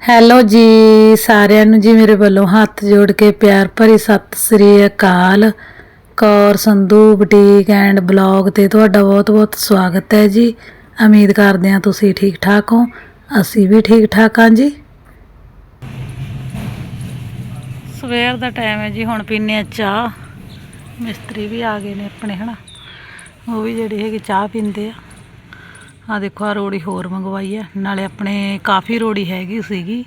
Hello ਜੀ, ਸਾਰਿਆਂ ਨੂੰ ਜੀ ਮੇਰੇ ਵੱਲੋਂ ਹੱਥ ਜੋੜ ਕੇ ਪਿਆਰ ਭਰੀ ਸਤਿ ਸ੍ਰੀ ਅਕਾਲ। Kaur, Sandhu, boutique and blog ਤੇ ਤੁਹਾਡਾ ਬਹੁਤ-ਬਹੁਤ ਸਵਾਗਤ ਹੈ ਜੀ। ਉਮੀਦ ਕਰਦੇ ਹਾਂ ਤੁਸੀਂ ਠੀਕ ਠਾਕ ਹੋ। ਅਸੀਂ ਵੀ ਠੀਕ ਠਾਕ ਹਾਂ ਜੀ। ਸਵੇਰ ਦਾ ਟਾਈਮ ਹੈ ਜੀ, ਹੁਣ ਪੀਨੇ ਆ ਚਾਹ। ਮਿਸਤਰੀ ਵੀ ਆ ਗਏ ਨੇ ਆਪਣੇ, ਹਨਾ। ਉਹ ਵੀ ਜਿਹੜੀ ਹੈਗੀ ਚਾਹ ਪੀਂਦੇ ਆ। ਆ ਦੇਖੋ, ਆ ਰੋੜੀ ਹੋਰ ਮੰਗਵਾਈ ਹੈ ਨਾਲੇ ਆਪਣੇ ਕਾਫੀ ਰੋੜੀ ਹੈਗੀ ਸੀਗੀ।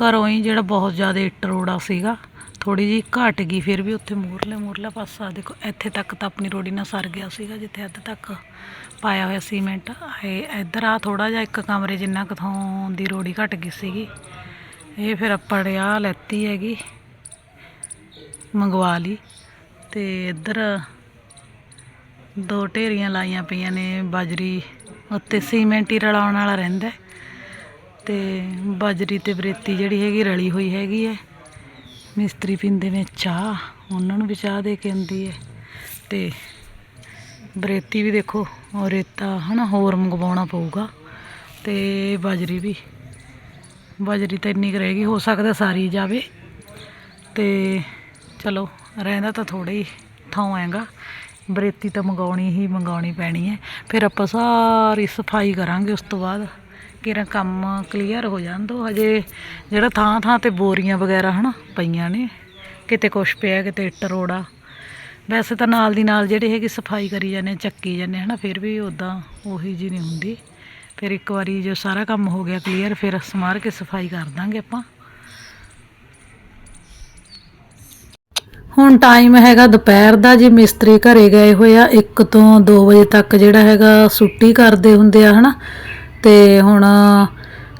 ਘਰੋਂ ਹੀ ਜਿਹੜਾ ਬਹੁਤ ਜ਼ਿਆਦਾ ਇੱਟ ਰੋੜਾ ਸੀਗਾ ਥੋੜੀ ਜੀ ਘਟ ਗਈ, ਫਿਰ ਵੀ ਉੱਥੇ ਮੂਰਲੇ ਮੂਰਲਾ ਪਾਸਾ ਦੇਖੋ, ਇੱਥੇ ਤੱਕ ਤਾਂ ਆਪਣੀ ਰੋੜੀ ਨਾਲ ਸਰ ਗਿਆ ਸੀਗਾ, ਜਿੱਥੇ ਅੱਧ ਤੱਕ ਪਾਇਆ ਹੋਇਆ ਸੀਮੈਂਟ। ਇਹ ਇੱਧਰ ਆ ਥੋੜਾ ਜਿਹਾ ਇੱਕ ਕਮਰੇ ਜਿੰਨਾ ਕਿਥੋਂ ਦੀ ਰੋੜੀ ਘਟ ਗਈ ਸੀਗੀ। ਇਹ ਫਿਰ ਆਪਾਂ ਆ ਲੈਤੀ ਹੈਗੀ, ਮੰਗਵਾ ਲਈ। ਤੇ ਇੱਧਰ ਦੋ ਢੇਰੀਆਂ ਲਾਈਆਂ ਪਈਆਂ ਨੇ, ਬਾਜਰੀ ਉੱਤੇ ਸੀਮੈਂਟ ਹੀ ਰਲਾਉਣ ਵਾਲਾ ਰਹਿੰਦਾ ਹੈ। ਤੇ ਬਾਜਰੀ ਤੇ ਬਰੇਤੀ ਜਿਹੜੀ ਹੈਗੀ ਰਲੀ ਹੋਈ ਹੈਗੀ ਹੈ। ਮਿਸਤਰੀ ਪੀਂਦੇ ਨੇ ਚਾਹ, ਉਹਨਾਂ ਨੂੰ ਵੀ ਚਾਹ ਦੇ ਕੇ ਆਉਂਦੀ ਹੈ। ਤੇ ਬਰੇਤੀ ਵੀ ਦੇਖੋ ਉਹ ਰੇਤਾ ਹਨਾ ਹੋਰ ਮੰਗਵਾਉਣਾ ਪਊਗਾ। ਤੇ ਬਾਜਰੀ ਵੀ, ਬਾਜਰੀ ਤਾਂ ਇੰਨੀ ਕੁ ਰਹੇਗੀ ਹੋ ਸਕਦਾ ਸਾਰੀ ਜਾਵੇ। ਤੇ ਚਲੋ, ਰਹਿੰਦਾ ਤਾਂ ਥੋੜਾ ਹੀ ਥਾਂ ਹੈਗਾ। ਬਰੇਤੀ ਤਾਂ ਮੰਗਾਉਣੀ ਹੀ ਮੰਗਾਉਣੀ ਪੈਣੀ ਹੈ। ਫਿਰ ਆਪਾਂ ਸਾਰੀ ਸਫ਼ਾਈ ਕਰਾਂਗੇ ਉਸ ਤੋਂ ਬਾਅਦ। ਕਿਰਾ ਕੰਮ ਕਲੀਅਰ ਹੋ ਜਾਣ ਦੋ। ਹਜੇ ਜਿਹੜਾ ਥਾਂ ਥਾਂ ਤੇ ਬੋਰੀਆਂ ਵਗੈਰਾ ਹਨਾ ਪਈਆਂ ਨੇ। ਕਿਤੇ ਕੁਛ ਪਿਆ, ਕਿਤੇ ਇੱਟ ਰੋੜਾ। ਵੈਸੇ ਤਾਂ ਨਾਲ ਦੀ ਨਾਲ ਜਿਹੜੇ ਹੈਗੀ ਸਫ਼ਾਈ ਕਰੀ ਜਾਂਦੇ ਚੱਕੀ ਜਾਂਦੇ ਹਨਾ, ਫਿਰ ਵੀ ਉਦਾਂ ਉਹੀ ਜੀ ਨਹੀਂ ਹੁੰਦੀ। ਫਿਰ ਇੱਕ ਵਾਰੀ ਜੋ ਸਾਰਾ ਕੰਮ ਹੋ ਗਿਆ ਕਲੀਅਰ ਫਿਰ ਸਮਾਰ ਕੇ ਸਫ਼ਾਈ ਕਰ ਦਾਂਗੇ ਆਪਾਂ। ਹੁਣ ਟਾਈਮ ਹੈਗਾ ਦੁਪਹਿਰ ਦਾ, ਜੀ ਮਿਸਤਰੀ ਘਰੇ ਗਏ ਹੋਏ ਆ 1 ਤੋਂ 2 ਵਜੇ ਤੱਕ ਜਿਹੜਾ ਹੈਗਾ ਸੁੱਟੀ ਕਰਦੇ ਹੁੰਦੇ ਆ, ਹਨਾ? ਤੇ ਹੁਣ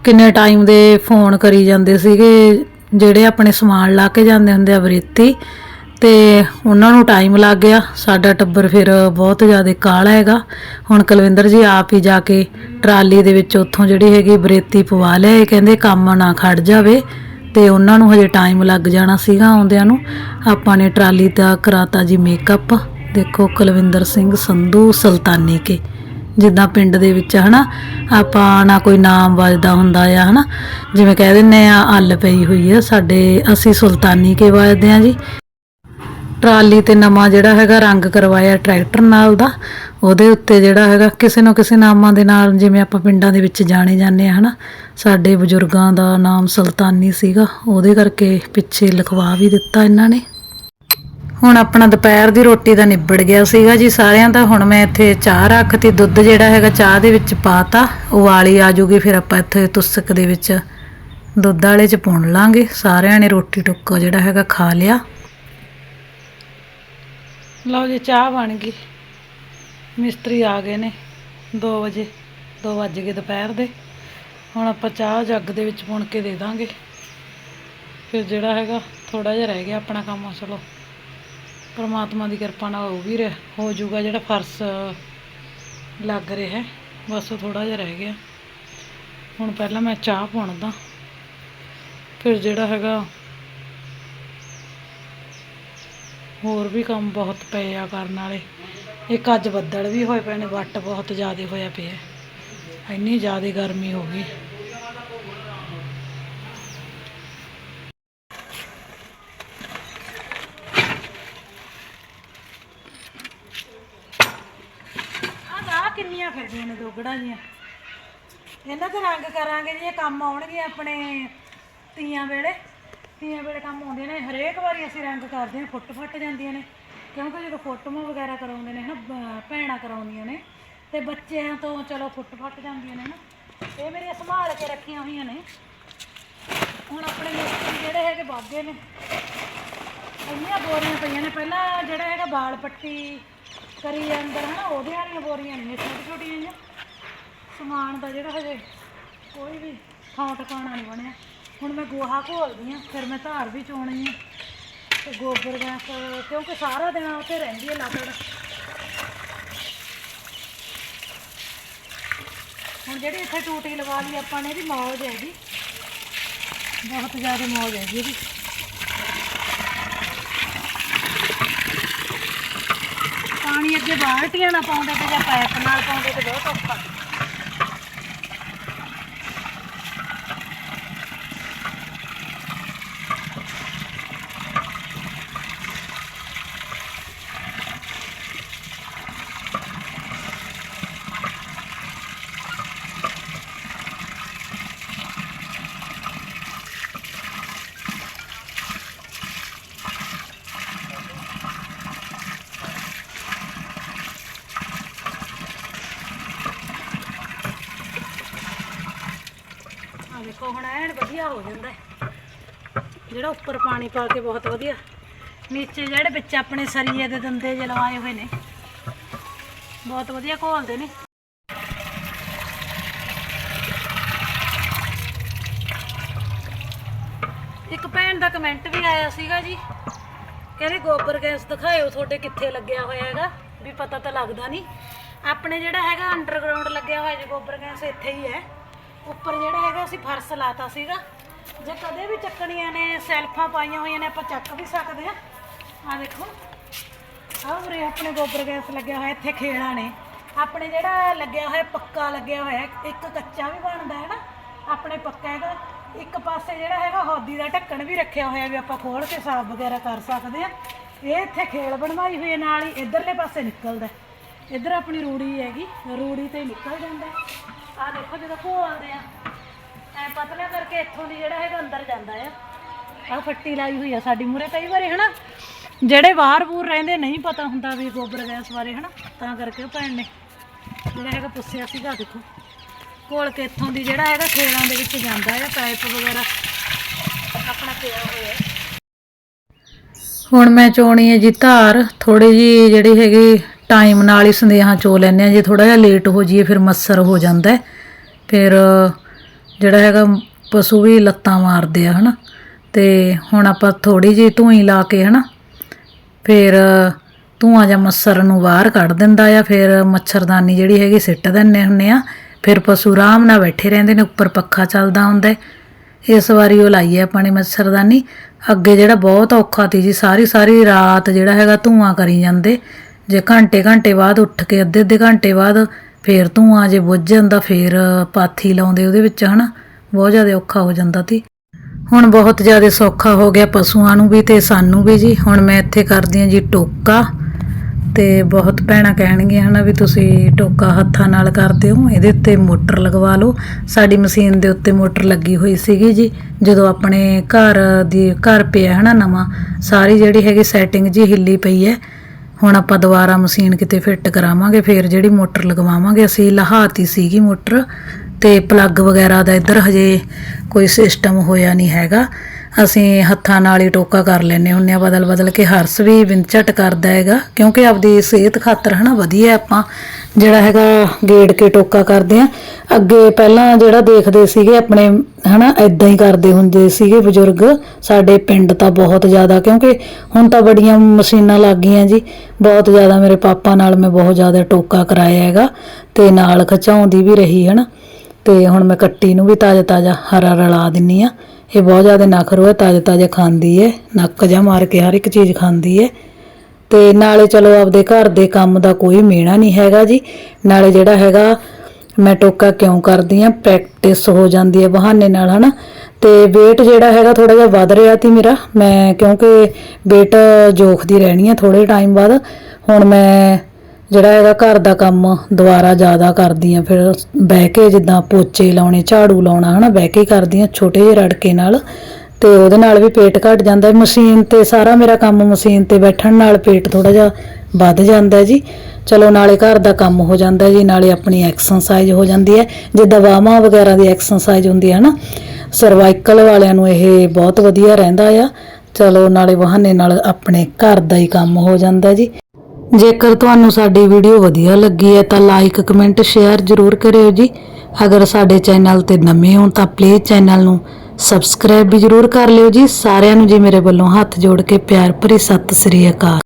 ਕਿੰਨੇ ਟਾਈਮ ਦੇ ਫੋਨ ਕਰੀ ਜਾਂਦੇ ਸੀਗੇ, ਜਿਹੜੇ ਆਪਣੇ ਸਮਾਨ ਲਾ ਕੇ ਜਾਂਦੇ ਹੁੰਦੇ ਆ ਬਰੇਤੀ ਤੇ ਉਹਨਾਂ ਨੂੰ ਟਾਈਮ ਲੱਗ ਗਿਆ। ਸਾਡਾ ਟੱਬਰ ਫਿਰ ਬਹੁਤ ਜ਼ਿਆਦਾ ਕਾਲਾ ਹੈਗਾ। ਹੁਣ ਕੁਲਵਿੰਦਰ ਜੀ ਆਪ ਹੀ ਜਾ ਕੇ ਟਰਾਲੀ ਦੇ ਵਿੱਚ ਉੱਥੋਂ ਜਿਹੜੀ ਹੈਗੀ ਬਰੇਤੀ ਪਵਾ ਲਿਆ ਇਹ ਕਹਿੰਦੇ ਕੰਮ ਨਾ ਖੜ ਜਾਵੇ। ਤੇ ਉਹਨਾਂ ਨੂੰ ਹਜੇ ਟਾਈਮ ਲੱਗ ਜਾਣਾ ਸੀਗਾ ਆਉਂਦਿਆਂ ਨੂੰ। ਆਪਾਂ ਨੇ ਟਰਾਲੀ ਦਾ ਕਰਾਤਾ ਜੀ ਮੇਕਅਪ ਦੇਖੋ ਕੁਲਵਿੰਦਰ ਸਿੰਘ ਸੰਧੂ ਸੁਲਤਾਨੀ ਕੇ। ਜਿੱਦਾਂ ਪਿੰਡ ਦੇ ਵਿੱਚ ਹਨਾ, ਆਪਾਂ ਨਾ ਕੋਈ ਨਾਮ ਵੱਜਦਾ ਹੁੰਦਾ ਆ, ਹਨਾ। ਜਿਵੇਂ ਕਹਿ ਦਿੰਨੇ ਆ, ਅੱਲ ਪਈ ਹੋਈ ਆ। ਸਾਡੇ ਅਸੀਂ ਸੁਲਤਾਨੀ ਕੇ ਵੱਜਦੇ ਆ ਜੀ। ਟਰਾਲੀ ਤੇ ਨਵਾਂ ਜਿਹੜਾ ਹੈਗਾ ਰੰਗ ਕਰਵਾਇਆ ਟਰੈਕਟਰ ਨਾਲ ਦਾ, ਉਹਦੇ ਉੱਤੇ ਜਿਹੜਾ ਹੈਗਾ ਕਿਸੇ ਨਾ ਕਿਸੇ ਨਾਮਾਂ ਦੇ ਨਾਲ ਜਿਵੇਂ ਆਪਾਂ ਪਿੰਡਾਂ ਦੇ ਵਿੱਚ ਜਾਣੇ ਜਾਂਦੇ ਆ, ਹਨਾ, ਸਾਡੇ ਬਜ਼ੁਰਗਾਂ ਦਾ ਨਾਮ ਸੁਲਤਾਨੀ ਸੀਗਾ, ਉਹਦੇ ਕਰਕੇ ਪਿੱਛੇ ਲਿਖਵਾ ਵੀ ਦਿੱਤਾ ਇਹਨਾਂ ਨੇ। ਹੁਣ ਆਪਣਾ ਦੁਪਹਿਰ ਦੀ ਰੋਟੀ ਦਾ ਨਿਬੜ ਗਿਆ ਸੀਗਾ ਜੀ ਸਾਰਿਆਂ ਦਾ, ਹੁਣ ਮੈਂ ਇੱਥੇ ਚਾਹ ਰੱਖਤੀ ਦੁੱਧ ਜਿਹੜਾ ਹੈਗਾ ਚਾਹ ਦੇ ਵਿੱਚ ਪਾਤਾ ਉਬਾਲੀ ਆ ਜੂਗੀ, ਫਿਰ ਆਪਾਂ ਇੱਥੇ ਤੁਸਕ ਦੇ ਵਿੱਚ ਦੁੱਧ ਵਾਲੇ ਚ ਪੁਣ ਲਾਂਗੇ, ਸਾਰਿਆਂ ਨੇ ਰੋਟੀ ਟੁੱਕਾ ਜਿਹੜਾ ਹੈਗਾ ਖਾ ਲਿਆ। ਲਓ ਜੀ, ਚਾਹ ਬਣ ਗਈ। ਮਿਸਤਰੀ ਆ ਗਏ ਨੇ 2 ਵਜੇ 2 ਵੱਜ ਗਏ ਦੁਪਹਿਰ ਦੇ। ਹੁਣ ਆਪਾਂ ਚਾਹ ਜੱਗ ਦੇ ਵਿੱਚ ਪੁਣ ਕੇ ਦੇ ਦਾਂਗੇ। ਫਿਰ ਜਿਹੜਾ ਹੈਗਾ ਥੋੜਾ ਜਿਹਾ ਰਹਿ ਗਿਆ ਆਪਣਾ ਕੰਮ, ਚਲੋ। ਪਰਮਾਤਮਾ ਦੀ ਕਿਰਪਾ ਨਾਲ ਉਹ ਵੀ ਰਹਿ- ਹੋ ਜਾਊਗਾ ਜਿਹੜਾ ਫਰਸ਼ ਲੱਗ ਰਿਹਾ, ਬਸ ਉਹ ਥੋੜਾ ਜਿਹਾ ਰਹਿ ਗਿਆ। ਹੁਣ ਪਹਿਲਾਂ ਮੈਂ ਚਾਹ ਪੁਣਦਾ। ਫਿਰ ਜਿਹੜਾ ਹੈਗਾ ਹੋਰ ਵੀ ਕੰਮ ਬਹੁਤ ਪਏ ਆ ਕਰਨ ਵਾਲੇ। ਇੱਕ ਅੱਜ ਬੱਦਲ ਵੀ ਹੋਏ ਪਏ ਨੇ, ਵੱਟ ਬਹੁਤ ਜ਼ਿਆਦਾ ਹੋਇਆ ਪਿਆ। ਇੰਨੀ ਜ਼ਿਆਦਾ ਗਰਮੀ ਹੋ ਗਈ। ਆ ਕਿੰਨੀਆਂ ਫਿਰਦੀਆਂ ਨੇ ਦੋਗੜਾਂ ਜੀਆਂ। ਇਹਨਾਂ ਤੇ ਰੰਗ ਕਰਾਂਗੇ ਜੀ, ਇਹ ਕੰਮ ਆਉਣਗੇ ਆਪਣੇ ਤੀਆਂ ਵੇਲੇ। ਤੀਆਂ ਵੇਲੇ ਕੰਮ ਆਉਂਦੀਆਂ ਨੇ, ਹਰੇਕ ਵਾਰੀ ਅਸੀਂ ਰੰਗ ਕਰਦੇ ਹਾਂ, ਫੁੱਟ ਫੱਟ ਜਾਂਦੀਆਂ ਨੇ। ਕਿਉਂਕਿ ਜਦੋਂ ਫੋਟੋਆਂ ਵਗੈਰਾ ਕਰਾਉਂਦੇ ਨੇ, ਹਨਾ ਬ- ਭੈਣਾਂ ਕਰਾਉਂਦੀਆਂ ਨੇ, ਤੇ ਬੱਚਿਆਂ ਤੋਂ ਚਲੋ ਫੁੱਟ ਫੱਟ ਜਾਂਦੀਆਂ ਨੇ ਨਾ ਇਹ ਮੇਰੀਆਂ ਸੰਭਾਲ ਕੇ ਰੱਖੀਆਂ ਹੋਈਆਂ ਨੇ। ਹੁਣ ਆਪਣੇ ਮਿਸਤਰੀ ਜਿਹੜੇ ਹੈਗੇ ਬਾਗੇ ਨੇ। ਇੰਨੀਆਂ ਬੋਰੀਆਂ ਪਈਆਂ ਨੇ। ਪਹਿਲਾਂ ਜਿਹੜਾ ਹੈਗਾ ਬਾਲ ਪੱਟੀ ਕਰੀ ਅੰਦਰ, ਹਨਾ, ਉਹਦੇ ਵਾਲੀਆਂ ਬੋਰੀਆਂ ਨੇ ਛੋਟੀ ਛੋਟੀਆਂ ਜਿਹੀਆਂ। ਸਮਾਨ ਦਾ ਜਿਹੜਾ ਹਜੇ ਕੋਈ ਵੀ ਥਾਂ ਟਿਕਾਣਾ ਨਹੀਂ ਬਣਿਆ। ਹੁਣ ਮੈਂ ਗੋਹਾ ਘੋਲਦੀ ਆ ਫਿਰ ਮੈਂ ਧਾਰ ਵੀ ਚੋਣੀ ਆ। ਤੇ ਗੋਬਰ ਗੈਸ ਕਿਉਂਕਿ ਸਾਰਾ ਦਿਨ ਉੱਥੇ ਰਹਿੰਦੀ ਹੈ ਲੱਕੜ। ਹੁਣ ਜਿਹੜੀ ਇੱਥੇ ਟੂਟੀ ਲਵਾ ਲਈ ਆਪਾਂ ਨੇ, ਇਹਦੀ ਮੌਜ ਹੈਗੀ। ਬਹੁਤ ਜ਼ਿਆਦਾ ਮੌਜ ਹੈਗੀ ਇਹਦੀ। ਪਾਣੀ ਅੱਗੇ ਬਾਲਟੀਆਂ ਨਾਲ ਪਾਉਂਦੇ ਤੇ ਜਾਂ ਪਾਈਪ ਨਾਲ ਪਾਉਂਦੇ ਤੇ ਬਹੁਤ ਔਖਾ। ਦੇਖੋ ਹੁਣ ਐਨ ਵਧੀਆ ਹੋ ਜਾਂਦਾ ਜਿਹੜਾ ਉੱਪਰ ਪਾਣੀ ਪਾ ਕੇ ਬਹੁਤ ਵਧੀਆ। ਨੀਚੇ ਜਿਹੜੇ ਵਿੱਚ ਆਪਣੇ ਸਰੀਏ ਦੇ ਦੰਦੇ ਜਲਵਾਏ ਹੋਏ ਨੇ। ਬਹੁਤ ਵਧੀਆ ਘੋਲਦੇ ਨੇ। ਇੱਕ ਭੈਣ ਦਾ ਕਮੈਂਟ ਵੀ ਆਇਆ ਸੀਗਾ ਜੀ। ਕਹਿੰਦੇ ਗੋਬਰ ਗੈਸ ਦਿਖਾਇਓ ਤੁਹਾਡੇ ਕਿੱਥੇ ਲੱਗਿਆ ਹੋਇਆ ਹੈਗਾ। ਵੀ ਪਤਾ ਤਾਂ ਲੱਗਦਾ ਨਹੀਂ। ਆਪਣੇ ਜਿਹੜਾ ਹੈਗਾ ਅੰਡਰਗਰਾਉਂਡ ਲੱਗਿਆ ਹੋਇਆ ਜੀ, ਗੋਬਰ ਗੈਸ ਇੱਥੇ ਹੀ ਹੈ। ਉੱਪਰ ਜਿਹੜਾ ਹੈਗਾ ਅਸੀਂ ਫਰਸ਼ ਲਾਤਾ ਸੀਗਾ। ਜੇ ਕਦੇ ਵੀ ਚੱਕਣੀਆਂ ਨੇ, ਸੈਲਫਾਂ ਪਾਈਆਂ ਹੋਈਆਂ ਨੇ, ਆਪਾਂ ਚੱਕ ਵੀ ਸਕਦੇ ਆ ਆ ਦੇਖੋ। ਆਹ ਉਰੇ ਆਪਣੇ ਗੋਬਰ ਗੈਸ ਲੱਗਿਆ ਹੋਇਆ, ਇੱਥੇ ਖੇੜਾ ਨੇ। ਆਪਣੇ ਜਿਹੜਾ ਲੱਗਿਆ ਹੋਇਆ, ਪੱਕਾ ਲੱਗਿਆ ਹੋਇਆ, ਇੱਕ ਕੱਚਾ ਵੀ ਬਣਦਾ ਹੈ ਨਾ, ਆਪਣੇ ਪੱਕਾ ਹੈਗਾ। ਇੱਕ ਪਾਸੇ ਜਿਹੜਾ ਹੈਗਾ, ਹੌਦੀ ਦਾ ਢੱਕਣ ਵੀ ਰੱਖਿਆ ਹੋਇਆ ਵੀ ਆਪਾਂ ਖੋਲ ਕੇ ਸਾਫ਼ ਵਗੈਰਾ ਕਰ ਸਕਦੇ ਆ ਇਹ ਇੱਥੇ ਖੇਲ ਬਣਵਾਈ ਹੋਈ ਹੈ, ਨਾਲ ਹੀ ਇਧਰਲੇ ਪਾਸੇ ਨਿਕਲਦਾ ਇੱਧਰ ਆਪਣੀ ਰੂੜੀ ਹੈਗੀ, ਰੂੜੀ ਤੇ ਹੀ ਨਿਕਲ ਜਾਂਦਾ ਆ ਦੇਖੋ ਜਦੋਂ ਘੋਲਦੇ ਆ, ਐ ਪਤਲਾ ਕਰਕੇ ਇੱਥੋਂ ਦੀ ਜਿਹੜਾ ਹੈਗਾ ਅੰਦਰ ਜਾਂਦਾ ਆ। ਆ ਫੱਟੀ ਲਾਈ ਹੋਈ ਆ ਸਾਡੀ ਮੂਰੇ ਕਈ ਵਾਰੀ, ਹਨਾ? ਜਿਹੜੇ ਬਾਹਰ ਬੂਰ ਰਹਿੰਦੇ ਨਹੀਂ ਪਤਾ ਹੁੰਦਾ ਵੀ ਗੋਬਰ ਗੈਸ ਬਾਰੇ, ਹਨਾ? ਤਾਂ ਕਰਕੇ ਉਹ ਭੈਣ ਨੇ ਜਿਹੜਾ ਹੈਗਾ ਪੁੱਛਿਆ ਸੀਗਾ, ਦੇਖੋ। ਘੋਲ ਕੇ ਇੱਥੋਂ ਦੀ ਜਿਹੜਾ ਹੈਗਾ ਖੇਲਾਂ ਦੇ ਵਿੱਚ ਜਾਂਦਾ ਹੈ ਪਾਈਪ ਵਗੈਰਾ। ਆਪਣਾ ਪਿਆ ਹੋਇਆ। ਹੁਣ ਮੈਂ ਚੋਣੀ ਹੈ ਜੀ ਧਾਰ ਥੋੜੀ ਜੀ ਜਿਹੜੀ ਹੈਗੀ ਟਾਈਮ ਨਾਲ ਹੀ ਸੰਦੇਹਾਂ ਚੋ ਲੈਂਦੇ ਆ ਜੇ ਥੋੜਾ ਜਿਹਾ ਲੇਟ ਹੋ ਜਾਈਏ, ਫਿਰ ਮੱਸਰ ਹੋ ਜਾਂਦਾ ਫਿਰ ਜਿਹੜਾ ਹੈਗਾ, ਪਸ਼ੂ ਵੀ ਲੱਤਾਂ ਮਾਰਦੇ ਆ, ਹਨਾ। ਤੇ ਹੁਣ ਆਪਾਂ ਥੋੜੀ ਜਿਹੀ ਧੂਈ ਲਾ ਕੇ, ਹਨਾ, ਫਿਰ ਧੂਆਂ ਜਾਂ ਮੱਸਰ ਨੂੰ ਬਾਹਰ ਕੱਢ ਦਿੰਦਾ ਆ। ਫਿਰ ਮੱਛਰਦਾਨੀ ਜਿਹੜੀ ਹੈਗੀ, ਸਿੱਟ ਦਿੰਨੇ ਹੁੰਨੇ ਆ। ਫਿਰ ਪਸ਼ੂ ਆਰਾਮ ਨਾਲ ਬੈਠੇ ਰਹਿੰਦੇ ਨੇ, ਉੱਪਰ ਪੱਖਾ ਚੱਲਦਾ ਹੁੰਦਾ ਇਸ ਵਾਰੀ ਉਹ ਲਾਈ ਹੈ ਆਪਾਂ ਨੇ ਮੱਛਰਦਾਨੀ। ਅੱਗੇ ਜਿਹੜਾ ਬਹੁਤ ਔਖਾ ਤੀ ਜੀ ਸਾਰੀ ਸਾਰੀ ਰਾਤ ਜਿਹੜਾ ਹੈਗਾ ਧੂਆਂ ਕਰੀ ਜਾਂਦੇ। ਜੇ ਘੰਟੇ ਘੰਟੇ ਬਾਅਦ ਉੱਠ ਕੇ ਅੱਧੇ ਅੱਧੇ ਘੰਟੇ ਬਾਅਦ ਫੇਰ ਧੂਆਂ ਜੇ ਬੁੱਝ ਜਾਂਦਾ, ਫੇਰ ਪਾਥੀ ਲਾਉਂਦੇ ਉਹਦੇ ਵਿੱਚ, ਹਨਾ? ਬਹੁਤ ਜ਼ਿਆਦਾ ਔਖਾ ਹੋ ਜਾਂਦਾ ਤੀ। ਹੁਣ ਬਹੁਤ ਜ਼ਿਆਦਾ ਸੌਖਾ ਹੋ ਗਿਆ ਪਸ਼ੂਆਂ ਨੂੰ ਵੀ ਤੇ ਸਾਨੂੰ ਵੀ ਜੀ। ਹੁਣ ਮੈਂ ਇੱਥੇ ਕਰਦੀ ਹਾਂ ਜੀ ਟੋਕਾ ਤੇ ਬਹੁਤ ਭੈਣਾਂ ਕਹਿਣਗੀਆਂ, ਹਨਾ, ਵੀ ਤੁਸੀਂ ਟੋਕਾ ਹੱਥਾਂ ਨਾਲ ਕਰਦੇ ਹੋ, ਇਹਦੇ ਉੱਤੇ ਮੋਟਰ ਲਗਵਾ ਲਓ। ਸਾਡੀ ਮਸ਼ੀਨ ਦੇ ਉੱਤੇ ਮੋਟਰ ਲੱਗੀ ਹੋਈ ਸੀਗੀ ਜੀ। ਜਦੋਂ ਆਪਣੇ ਘਰ ਦੀ, ਘਰ ਪਿਆ, ਹਨਾ, ਨਵਾਂ, ਸਾਰੀ ਜਿਹੜੀ ਹੈਗੀ ਸੈਟਿੰਗ ਜੀ ਹਿੱਲੀ ਪਈ ਹੈ। ਹੁਣ ਆਪਾਂ ਦੁਬਾਰਾ ਮਸ਼ੀਨ ਕਿਤੇ ਫਿੱਟ ਕਰਾਵਾਂਗੇ, ਫਿਰ ਜਿਹੜੀ ਮੋਟਰ ਲਗਵਾਵਾਂਗੇ, ਅਸੀਂ ਲਹਾਤੀ ਸੀਗੀ ਮੋਟਰ ਤੇ ਪਲੱਗ ਵਗੈਰਾ ਦਾ ਇੱਧਰ ਹਜੇ ਕੋਈ ਸਿਸਟਮ ਹੋਇਆ ਨਹੀਂ ਹੈਗਾ। ਅਸੀਂ ਹੱਥਾਂ ਨਾਲ ਹੀ ਟੋਕਾ ਕਰ ਲੈਨੇ ਹੁੰਨੇ ਆ ਬਦਲ ਬਦਲ ਕੇ, ਹਰਸ ਵੀ ਵਿੰਚਟ ਕਰਦਾ ਹੈਗਾ, ਕਿਉਂਕਿ ਆਪਦੀ ਸਿਹਤ ਖਾਤਰ ਹਨਾ ਵਧੀਆ ਆਪਾਂ ਜਿਹੜਾ ਹੈਗਾ ਗੇੜ ਕੇ ਟੋਕਾ ਕਰਦੇ ਆ। ਅੱਗੇ ਪਹਿਲਾਂ ਜਿਹੜਾ ਦੇਖਦੇ ਸੀਗੇ ਆਪਣੇ, ਹਨਾ ਇਦਾਂ ਹੀ ਕਰਦੇ ਹੁੰਦੇ ਸੀਗੇ ਬਜ਼ੁਰਗ। ਸਾਡੇ ਪਿੰਡ ਤਾਂ ਬਹੁਤ ਜ਼ਿਆਦਾ, ਕਿਉਂਕਿ ਹੁਣ ਤਾਂ ਬੜੀਆਂ ਮਸ਼ੀਨਾਂ ਲੱਗ ਗਈਆਂ ਜੀ। ਬਹੁਤ ਜ਼ਿਆਦਾ ਮੇਰੇ ਪਾਪਾ ਨਾਲ ਮੈਂ ਬਹੁਤ ਜ਼ਿਆਦਾ ਟੋਕਾ ਕਰਾਇਆ ਹੈਗਾ ਤੇ ਨਾਲ ਖਚਾਉਂਦੀ ਵੀ ਰਹੀ, ਹਨਾ। ਤੇ ਹੁਣ ਮੈਂ ਕੱਟੀ ਨੂੰ ਵੀ ਤਾਜ਼ਾ ਤਾਜ਼ਾ ਹਰਾ ਰਲਾ ਦਿੰਨੀ ਆ। ਇਹ ਬਹੁਤ ਜ਼ਿਆਦਾ ਨਖਰੋ ਹੈ ਤਾਜ਼ਾ ਤਾਜ਼ਾ ਖਾਂਦੀ ਹੈ ਨੱਕ ਜਾਂ ਮਾਰ ਕੇ ਹਰ ਇੱਕ ਚੀਜ਼ ਖਾਂਦੀ ਹੈ ਤੇ ਨਾਲੇ ਚਲੋ ਆਪਦੇ ਘਰ ਦੇ ਕੰਮ ਦਾ ਕੋਈ ਮੇਣਾ ਨਹੀਂ ਹੈਗਾ ਜੀ। ਨਾਲੇ ਜਿਹੜਾ ਹੈਗਾ, ਮੈਂ ਟੋਕਾ ਕਿਉਂ ਕਰਦੀ ਆ? ਪ੍ਰੈਕਟਿਸ ਹੋ ਜਾਂਦੀ ਹੈ ਬਹਾਨੇ ਨਾਲ, ਹਨਾ? ਤੇ weight ਜਿਹੜਾ ਹੈਗਾ ਥੋੜਾ ਜਿਹਾ ਵੱਧ ਰਿਹਾ ਸੀ ਮੇਰਾ। ਮੈਂ ਕਿਉਂਕਿ weight ਜੋਖਦੀ ਰਹਿਣੀ ਆ ਥੋੜੇ ਟਾਈਮ ਬਾਅਦ। ਹੁਣ ਮੈਂ ਜਿਹੜਾ ਹੈਗਾ ਘਰ ਦਾ ਕੰਮ ਦੁਬਾਰਾ ਜ਼ਿਆਦਾ ਕਰਦੀ ਆ। ਫਿਰ ਬਹਿ ਕੇ ਜਿੱਦਾਂ ਪੋਚੇ ਲਾਉਣੇ, ਝਾੜੂ ਲਾਉਣਾ, ਹਨਾ? ਬਹਿ ਕੇ ਕਰਦੀ ਆ ਛੋਟੇ ਜਿਹੇ ਰੜਕੇ ਨਾਲ। ਤੇ ਉਹਦੇ ਨਾਲ ਵੀ ਪੇਟ ਘਟ ਜਾਂਦਾ। ਹੈ ਮਸ਼ੀਨ ਤੇ ਸਾਰਾ ਮੇਰਾ ਕੰਮ ਮਸ਼ੀਨ ਤੇ ਬੈਠਣ ਨਾਲ ਪੇਟ ਥੋੜਾ ਜਿਹਾ ਵੱਧ ਜਾਂਦਾ ਜੀ। ਚਲੋ, ਨਾਲੇ ਘਰ ਦਾ ਕੰਮ ਹੋ ਜਾਂਦਾ ਜੀ, ਨਾਲੇ ਆਪਣੀ ਐਕਸਰਸਾਈਜ਼ ਹੋ ਜਾਂਦੀ ਹੈ। ਜੇ ਦਵਾਵਾਂ ਵਗੈਰਾ ਦੀ ਐਕਸਰਸਾਈਜ਼ ਹੁੰਦੀ ਹੈ ਨਾ ਸਰਵਾਈਕਲ ਵਾਲਿਆਂ ਨੂੰ ਇਹ ਬਹੁਤ ਵਧੀਆ ਰਹਿੰਦਾ ਆ। ਚਲੋ, ਨਾਲੇ ਬਹਾਨੇ ਨਾਲ ਆਪਣੇ ਘਰ ਦਾ ਹੀ ਕੰਮ ਹੋ ਜਾਂਦਾ ਜੀ। ਜੇਕਰ ਤੁਹਾਨੂੰ ਸਾਡੀ ਵੀਡੀਓ ਵਧੀਆ ਲੱਗੀ ਹੈ, ਤਾਂ ਲਾਈਕ ਕਮੈਂਟ ਸ਼ੇਅਰ ਜ਼ਰੂਰ ਕਰਿਓ ਜੀ। ਅਗਰ ਸਾਡੇ ਚੈਨਲ ਤੇ ਨਵੇਂ ਹੋ, ਤਾਂ ਪਲੀਜ਼ ਚੈਨਲ ਨੂੰ ਸਬਸਕ੍ਰਾਈਬ ਵੀ ਜ਼ਰੂਰ ਕਰ ਲਿਓ ਜੀ, ਸਾਰਿਆਂ ਨੂੰ ਜੀ ਮੇਰੇ ਵੱਲੋਂ ਹੱਥ ਜੋੜ ਕੇ ਪਿਆਰ ਭਰੀ ਸਤਿ ਸ੍ਰੀ ਅਕਾਲ।